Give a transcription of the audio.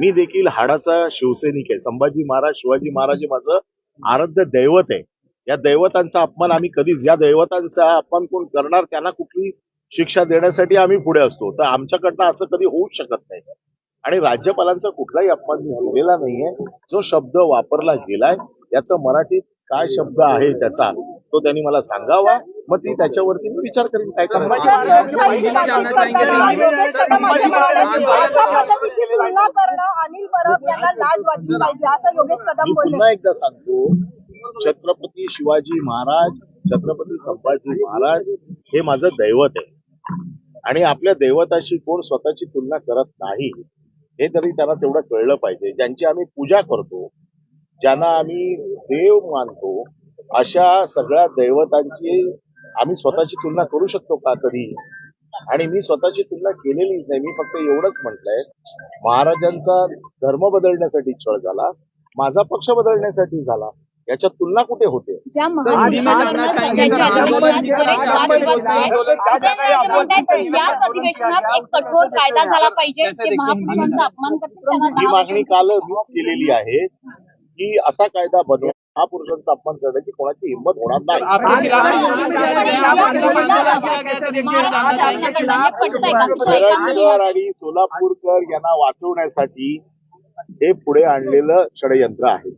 मी देखील हाडाचा शिवसैनिक आहे. संभाजी महाराज शिवाजी महाराज हे माझं आराध्य दैवत आहे. या दैवतांचा अपमान आम्ही कधीच या दैवतांचा अपमान कोण करणार? त्यांना कुठली शिक्षा देण्यासाठी आम्ही पुढे असतो. तर आमच्याकडनं असं कधी होऊच शकत नाही. आणि राज्यपालांचा कुठलाही अपमान झालेला नाहीये. जो शब्द वापरला गेलाय याचा मराठीत काय शब्द आहे त्याचा तो त्यांनी मला सांगावा. मग ती त्याच्यावरती मी विचार करीन काय मी पुन्हा एकदा सांगतो छत्रपती शिवाजी महाराज छत्रपती संभाजी महाराज हे माझं दैवत आहे. आणि आपल्या दैवताशी कोण स्वतःची तुलना करत नाही हे तरी त्यांना तेवढं कळलं पाहिजे. ज्यांची आम्ही पूजा करतो ज्यांना आम्ही देव मानतो अशा सगळ्या दैवतांची आम्ही स्वतःची तुलना करू शकतो का कधी आणि मी स्वतःची तुलना केलेलीच नाही. मी फक्त एवढंच म्हटलंय महाराजांचा धर्म बदलण्यासाठी छळ झाला माझा पक्ष बदलण्यासाठी झाला. याच्यात तुलना कुठे होते? कठोर कायदा झाला पाहिजे ही मागणी काल मीच केलेली आहे की असा कायदा बनवा. महापुरुषांचा अपमान करण्याची कोणाची हिंमत होणार नाही आणि सोलापूरकर यांना वाचवण्यासाठी हे पुढे आणलेलं षडयंत्र आहे